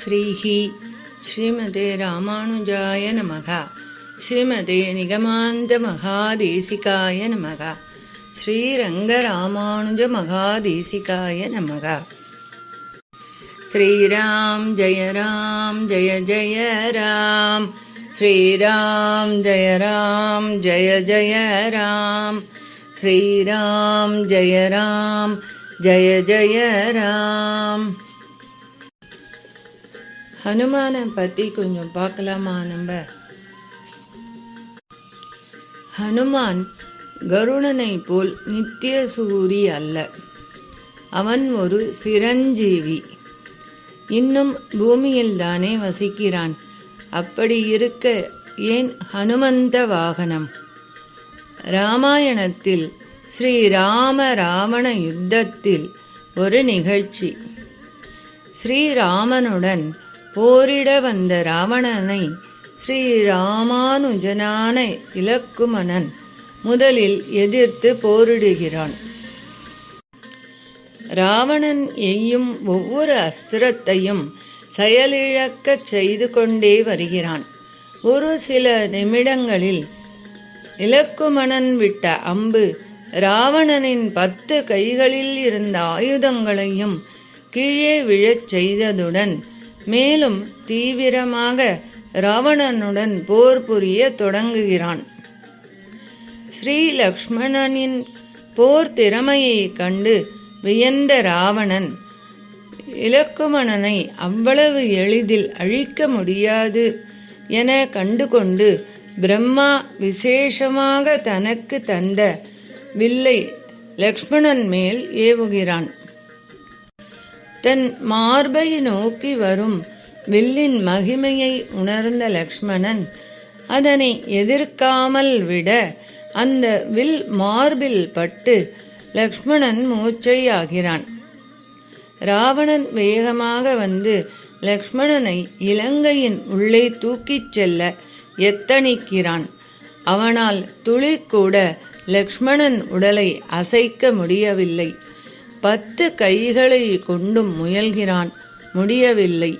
श्रीः श्रीमते रामानुजाय नमः। श्रीमते निगमान्तमहादेशिकाय नमः। श्रीरङ्गरामानुजमहादेशिकाय नमः। श्रीराम जय राम जय जय राम। श्रीराम जय राम जय जय राम। श्रीराम जय राम जय जय जयराम ஹனுமானை பற்றி கொஞ்சம் பார்க்கலாமா நம்ம? ஹனுமான் கருணனை போல் நித்திய சூரி அல்ல. அவன் ஒரு சிரஞ்சீவி. இன்னும் பூமியில் தானே வசிக்கிறான். அப்படி இருக்க ஏன் ஹனுமந்த வாகனம்? ராமாயணத்தில் ஸ்ரீராம ராவண யுத்தத்தில் ஒரு நிகழ்ச்சி. ஸ்ரீராமனுடன் போரிட வந்த ராவணனை ஸ்ரீராமானுஜனான இலக்குமணன் முதலில் எதிர்த்து போரிடுகிறான். ராவணன் எய்யும் ஒவ்வொரு அஸ்திரத்தையும் செயலிழக்கச் செய்து கொண்டே வருகிறான். ஒரு சில நிமிடங்களில் இலக்குமணன் விட்ட அம்பு ராவணனின் பத்து கைகளில் இருந்த ஆயுதங்களையும் கீழே விழச் செய்ததுடன் மேலும் தீவிரமாக ராவணனுடன் போர் புரிய தொடங்குகிறான். ஸ்ரீ லக்ஷ்மணனின் போர் திறமையை கண்டு வியந்த ராவணன் இலக்குமணனை அவ்வளவு எளிதில் அழிக்க முடியாது என கண்டுகொண்டு பிரம்மா விசேஷமாக தனக்கு தந்த வில்லை லக்ஷ்மணன் மேல் ஏவுகிறான். தன் மார்பை நோக்கி வரும் வில்லின் மகிமையை உணர்ந்த லக்ஷ்மணன் அதனை எதிர்க்காமல் விட அந்த வில் மார்பில் பட்டு லக்ஷ்மணன் மூச்சையாகிறான் ராவணன் வேகமாக வந்து லக்ஷ்மணனை இலங்கையின் உள்ளே தூக்கிச் செல்ல எத்தனிக்கிறான் அவனால் துளி கூட லக்ஷ்மணன் உடலை அசைக்க முடியவில்லை. பத்து கைகளை கொண்டும் முயல்கிறான். முடியவில்லை.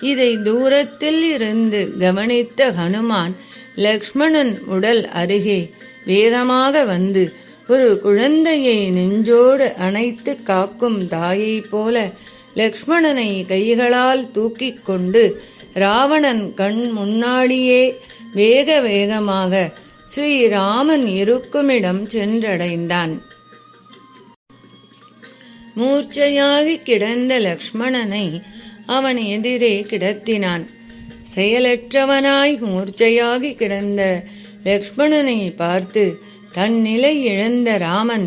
இதை தூரத்தில் இருந்து கவனித்த ஹனுமான் லக்ஷ்மணன் உடல் அருகே வேகமாக வந்து ஒரு குழந்தையை நெஞ்சோடு அணைத்து காக்கும் தாயை போல லக்ஷ்மணனை கைகளால் தூக்கி கொண்டு ராவணன் கண் முன்னாடியே வேக வேகமாக ஸ்ரீராமன் இருக்குமிடம் சென்றடைந்தான். மூர்ச்சையாகி கிடந்த லக்ஷ்மணனை அவன் எதிரே கிடத்தினான். செயலற்றவனாய் மூர்ச்சையாகி கிடந்த லக்ஷ்மணனை பார்த்து தன் நிலை இழந்த ராமன்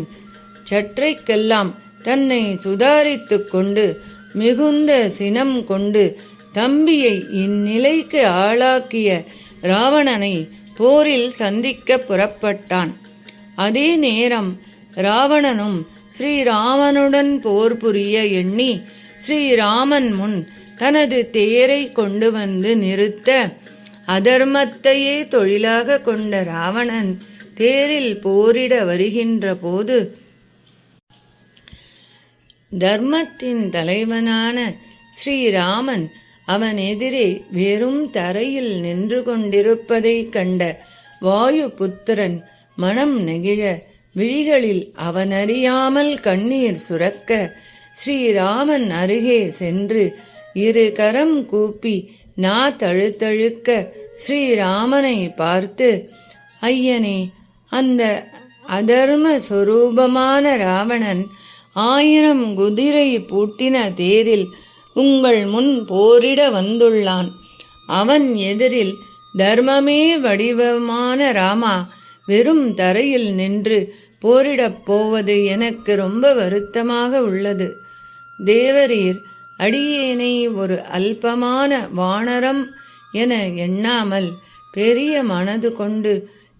சற்றைக்கெல்லாம் தன்னை சுதாரித்து கொண்டு மிகுந்த சினம் கொண்டு தம்பியை இந்நிலைக்கு ஆளாக்கிய ராவணனை போரில் சந்திக்க புறப்பட்டான். அதே நேரம் ராவணனும் ஸ்ரீராமனுடன் போர் புரிய எண்ணி ஸ்ரீராமன் முன் தனது தேரை கொண்டு வந்து நிறுத்த அதர்மத்தையே தொழிலாக கொண்ட ராவணன் தேரில் போரிட வருகின்ற போது தர்மத்தின் தலைவனான ஸ்ரீராமன் அவன் எதிரே வெறும் தரையில் நின்று கொண்டிருப்பதைக் கண்ட வாயு புத்திரன் மனம் நெகிழ விழிகளில் அவன் அறியாமல் கண்ணீர் சுரக்க ஸ்ரீராமன் அருகே சென்று இரு கரம் கூப்பி நா தழுத்தழுக்க ஸ்ரீராமனை பார்த்து ஐயனே அந்த அதர்ம சொரூபமான ராவணன் ஆயிரம் குதிரை பூட்டின தேரில் உங்கள் முன் போரிட வந்துள்ளான். அவன் எதிரில் தர்மமே வடிவமான ராமா வெறும் தரையில் நின்று போரிடப் போவது எனக்கு ரொம்ப வருத்தமாக உள்ளது. தேவரீர் அடியேனை ஒரு அல்பமான வானரம் என எண்ணாமல் பெரிய மனது கொண்டு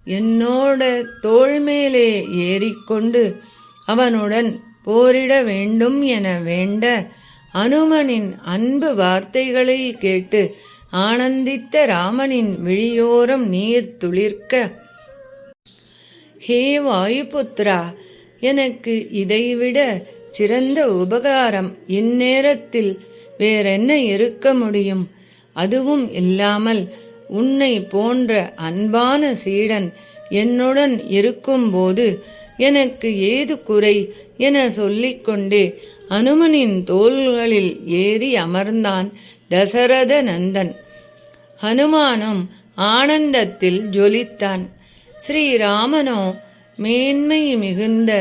என்னோட தோள் மேலே ஏறிக்கொண்டு அவனுடன் போரிட வேண்டும் என வேண்ட அனுமனின் அன்பு வார்த்தைகளை கேட்டு ஆனந்தித்த ராமனின் விழியோரம் நீர் துளிர்க்க ஹே வாயுபுத்ரா எனக்கு இதைவிட சிறந்த உபகாரம் இந்நேரத்தில் வேறென்ன இருக்க முடியும்? அதுவும் இல்லாமல் உன்னை போன்ற அன்பான சீடன் என்னுடன் இருக்கும்போது எனக்கு ஏது குறை என சொல்லிக்கொண்டே அனுமனின் தோள்களில் ஏறி அமர்ந்தான் தசரத நந்தன். ஹனுமானும் ஆனந்தத்தில் ஜொலித்தான். ஸ்ரீராமனோ மேன்மை மிகுந்த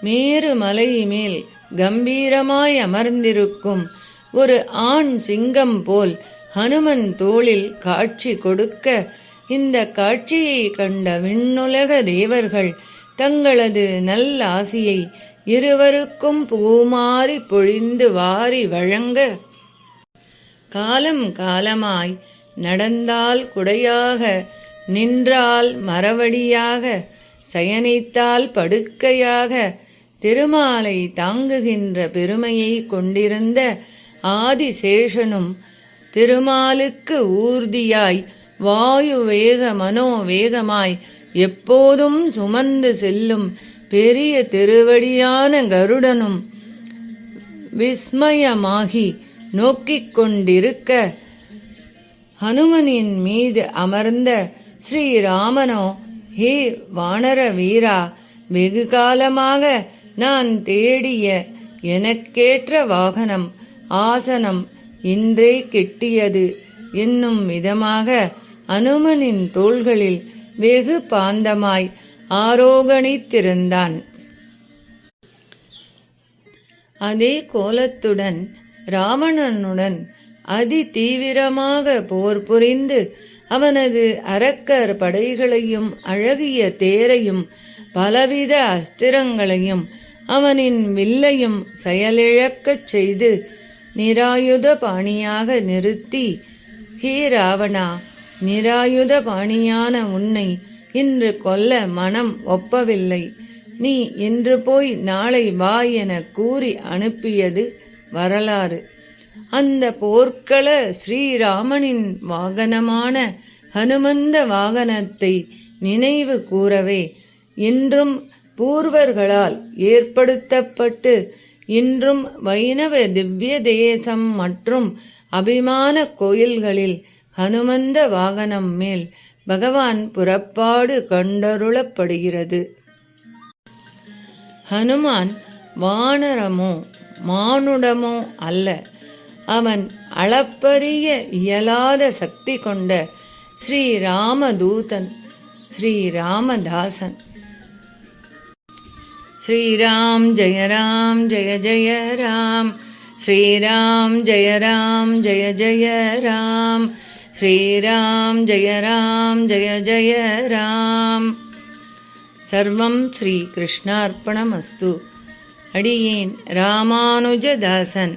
மேரு மலை மேல் கம்பீரமாய் அமர்ந்திருக்கும் ஒரு ஆண் சிங்கம் போல் ஹனுமன் தோளில் காட்சி கொடுக்க இந்த காட்சியை கண்ட விண்ணுலக தேவர்கள் தங்களது நல்லாசியை இருவருக்கும் பூமாறி பொழிந்து வாரி வழங்க. காலம் காலமாய் நடந்தால் குடையாக நின்றால் மரவடியாக சயனித்தால் படுக்கையாக திருமாலை தாங்குகின்ற பெருமையை கொண்டிருந்த ஆதிசேஷனும் திருமாலுக்கு ஊர்தியாய் வாயு வேக மனோ வேகமாய் எப்போதும் சுமந்து செல்லும் பெரிய திருவடியான கருடனும் விஸ்மயமாகி நோக்கிக் கொண்டிருக்க ஹனுமனின் மீது அமர்ந்த ஸ்ரீராமனோ? ஹே வானர வீரா வெகு காலமாக நான் தேடிய எனக்கேற்ற வாகனம் ஆசனம் இன்றே கிட்டியது. என்னும் விதமாக அனுமனின் தோள்களில் வெகு பாந்தமாய் ஆரோகணித்திருந்தான். அதே கோலத்துடன் ராவணனுடன் அதி தீவிரமாக போர் புரிந்து அவனது அரக்கர் படைகளையும் அழகிய தேரையும் பலவித அஸ்திரங்களையும் அவனின் வில்லையும் செயலிழக்கச் செய்து நிராயுத பாணியாக நிறுத்தி ஹே ராவணா நிராயுத பாணியான உன்னை இன்று கொல்ல மனம் ஒப்பவில்லை. நீ இன்று போய் நாளை வா என கூறி அனுப்பியது வரலாறு. அந்த போர்க்கள ஸ்ரீராமனின் வாகனமான ஹனுமந்த வாகனத்தை நினைவு கூறவே இன்றும் பூர்வர்களால் ஏற்படுத்தப்பட்டு இன்றும் வைணவ திவ்ய தேசம் மற்றும் அபிமான கோயில்களில் ஹனுமந்த வாகனம் மேல் பகவான் புறப்பாடு கண்டருளப்படுகிறது. ஹனுமான் வானரமோ மானுடமோ அல்ல. அவன் அளப்பரிய இயலாத சக்தி கொண்ட ஸ்ரீராமதூதன் ஸ்ரீராமதாசன். ஸ்ரீராம் ஜெய ராம் ஜெய ஜெய ராம் ஸ்ரீராம் ஜெய ராம் ஜெய ஜெய ராம் ஸ்ரீராம் ஜெய ராம் ஜெய ஜெய ராம். சர்வம் ஸ்ரீ கிருஷ்ணார்ப்பணமஸ்து அடியேன் ராமானுஜதாசன்.